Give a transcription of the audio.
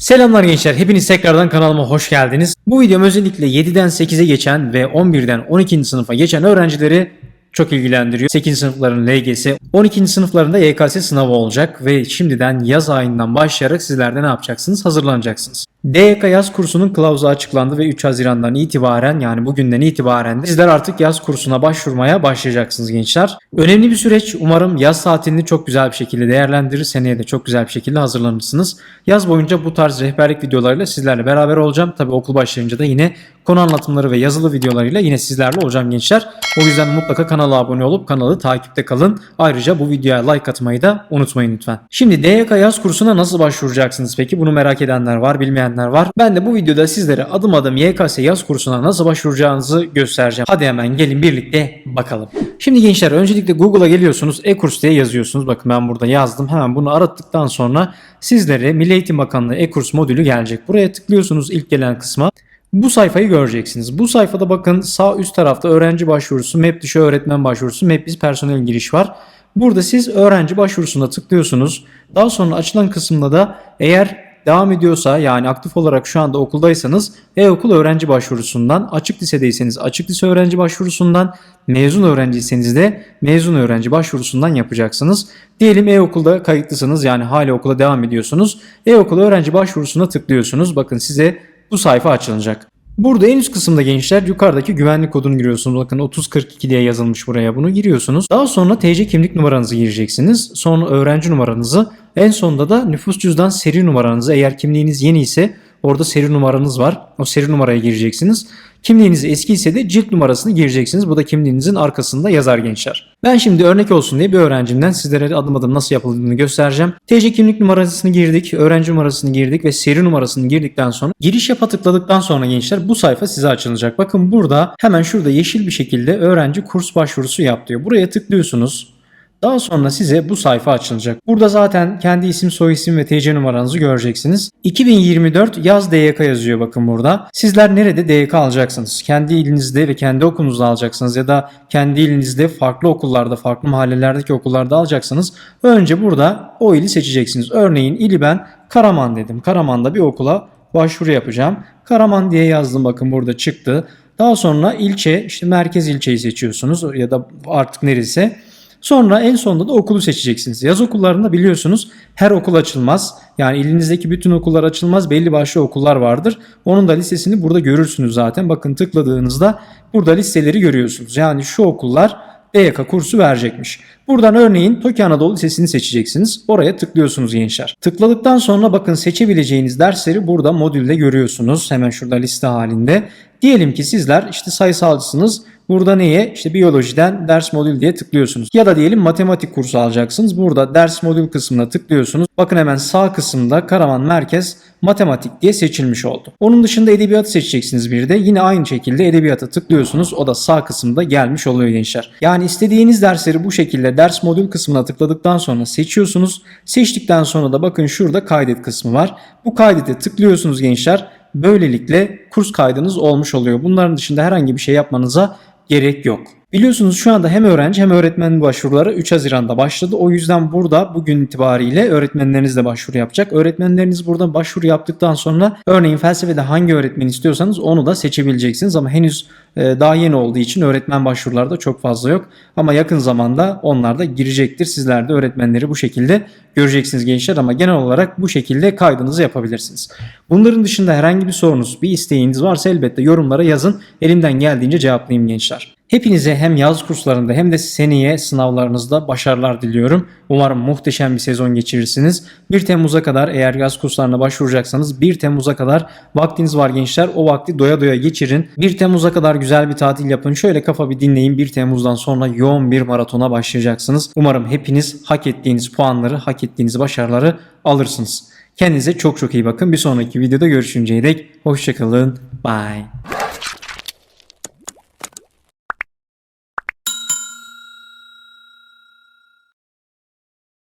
Selamlar gençler, hepiniz tekrardan kanalıma hoş geldiniz. Bu videom özellikle 7'den 8'e geçen ve 11'den 12. sınıfa geçen öğrencileri çok ilgilendiriyor. 8. sınıfların LGS, 12. sınıflarında YKS sınavı olacak ve şimdiden yaz ayından başlayarak sizler de ne yapacaksınız? Hazırlanacaksınız. DYK yaz kursunun kılavuzu açıklandı ve 3 Haziran'dan itibaren yani bugünden itibaren de sizler artık yaz kursuna başvurmaya başlayacaksınız gençler. Önemli bir süreç. Umarım yaz tatilini çok güzel bir şekilde değerlendirir. Seneye de çok güzel bir şekilde hazırlanırsınız. Yaz boyunca bu tarz rehberlik videolarıyla sizlerle beraber olacağım. Tabi okul başlayınca da yine konu anlatımları ve yazılı videolarıyla yine sizlerle olacağım gençler. O yüzden mutlaka kanala abone olup kanalı takipte kalın. Ayrıca bu videoya like atmayı da unutmayın lütfen. Şimdi DYK yaz kursuna nasıl başvuracaksınız peki? Bunu merak edenler var, bilmeyenler var. Ben de bu videoda sizlere adım adım YKS yaz kursuna nasıl başvuracağınızı göstereceğim. Hadi hemen gelin birlikte bakalım. Şimdi gençler öncelikle Google'a geliyorsunuz. E-kurs diye yazıyorsunuz. Bakın ben burada yazdım. Hemen bunu arattıktan sonra sizlere Milli Eğitim Bakanlığı e-kurs modülü gelecek. Buraya tıklıyorsunuz ilk gelen kısma. Bu sayfayı göreceksiniz. Bu sayfada bakın sağ üst tarafta öğrenci başvurusu, MEP dışı öğretmen başvurusu, MEP biz personel giriş var. Burada siz öğrenci başvurusuna tıklıyorsunuz. Daha sonra açılan kısımda da eğer devam ediyorsa yani aktif olarak şu anda okuldaysanız e-okul öğrenci başvurusundan, açık lisedeyseniz açık lise öğrenci başvurusundan, mezun öğrenciyseniz de mezun öğrenci başvurusundan yapacaksınız. Diyelim e-okulda kayıtlısınız yani hala okula devam ediyorsunuz. E-okul öğrenci başvurusuna tıklıyorsunuz. Bakın size bu sayfa açılacak. Burada en üst kısımda gençler yukarıdaki güvenlik kodunu giriyorsunuz. Bakın 3042 diye yazılmış buraya bunu giriyorsunuz. Daha sonra TC kimlik numaranızı gireceksiniz. Sonra öğrenci numaranızı. En sonunda da nüfus cüzdan seri numaranızı. Eğer kimliğiniz yeni ise orada seri numaranız var. O seri numaraya gireceksiniz. Kimliğiniz eski ise de cilt numarasını gireceksiniz. Bu da kimliğinizin arkasında yazar gençler. Ben şimdi örnek olsun diye bir öğrencimden sizlere adım adım nasıl yapıldığını göstereceğim. TC kimlik numarasını girdik, öğrenci numarasını girdik ve seri numarasını girdikten sonra giriş yapa tıkladıktan sonra gençler bu sayfa size açılacak. Bakın burada hemen şurada yeşil bir şekilde öğrenci kurs başvurusu yap diyor. Buraya tıklıyorsunuz. Daha sonra size bu sayfa açılacak. Burada zaten kendi isim, soy isim ve TC numaranızı göreceksiniz. 2024 yaz DYK yazıyor bakın burada. Sizler nerede DYK alacaksınız? Kendi ilinizde ve kendi okulunuzda alacaksınız ya da kendi ilinizde farklı okullarda, farklı mahallelerdeki okullarda alacaksınız. Önce burada o ili seçeceksiniz. Örneğin ili ben Karaman dedim. Karaman'da bir okula başvuru yapacağım. Karaman diye yazdım bakın burada çıktı. Daha sonra ilçe işte merkez ilçeyi seçiyorsunuz ya da artık neresi. Sonra en sonunda da okulu seçeceksiniz. Yaz okullarında biliyorsunuz her okul açılmaz. Yani ilinizdeki bütün okullar açılmaz. Belli başlı okullar vardır. Onun da listesini burada görürsünüz zaten. Bakın tıkladığınızda burada listeleri görüyorsunuz. Yani şu okullar DYK kursu verecekmiş. Buradan örneğin Toki Anadolu Lisesi'ni seçeceksiniz. Oraya tıklıyorsunuz gençler. Tıkladıktan sonra bakın seçebileceğiniz dersleri burada modülde görüyorsunuz. Hemen şurada liste halinde. Diyelim ki sizler işte sayısalcısınız. Burada neye? İşte biyolojiden ders modül diye tıklıyorsunuz. Ya da diyelim matematik kursu alacaksınız. Burada ders modül kısmına tıklıyorsunuz. Bakın hemen sağ kısımda Karaman Merkez Matematik diye seçilmiş oldu. Onun dışında edebiyatı seçeceksiniz bir de. Yine aynı şekilde edebiyata tıklıyorsunuz. O da sağ kısımda gelmiş oluyor gençler. Yani istediğiniz dersleri bu şekilde ders modül kısmına tıkladıktan sonra seçiyorsunuz. Seçtikten sonra da bakın şurada kaydet kısmı var. Bu kaydete tıklıyorsunuz gençler. Böylelikle kurs kaydınız olmuş oluyor. Bunların dışında herhangi bir şey yapmanıza gerek yok. Biliyorsunuz şu anda hem öğrenci hem öğretmen başvuruları 3 Haziran'da başladı. O yüzden burada bugün itibariyle öğretmenleriniz de başvuru yapacak. Öğretmenleriniz burada başvuru yaptıktan sonra örneğin felsefede hangi öğretmen istiyorsanız onu da seçebileceksiniz. Ama henüz e, daha yeni olduğu için öğretmen başvuruları da çok fazla yok. Ama yakın zamanda onlar da girecektir. Sizler de öğretmenleri bu şekilde göreceksiniz gençler ama genel olarak bu şekilde kaydınızı yapabilirsiniz. Bunların dışında herhangi bir sorunuz, bir isteğiniz varsa elbette yorumlara yazın. Elimden geldiğince cevaplayayım gençler. Hepinize hem yaz kurslarında hem de seneye sınavlarınızda başarılar diliyorum. Umarım muhteşem bir sezon geçirirsiniz. 1 Temmuz'a kadar eğer yaz kurslarına başvuracaksanız 1 Temmuz'a kadar vaktiniz var gençler. O vakti doya doya geçirin. 1 Temmuz'a kadar güzel bir tatil yapın. Şöyle kafa bir dinleyin. 1 Temmuz'dan sonra yoğun bir maratona başlayacaksınız. Umarım hepiniz hak ettiğiniz puanları, hak ettiğiniz başarıları alırsınız. Kendinize çok çok iyi bakın. Bir sonraki videoda görüşünceye dek hoşçakalın. Bye.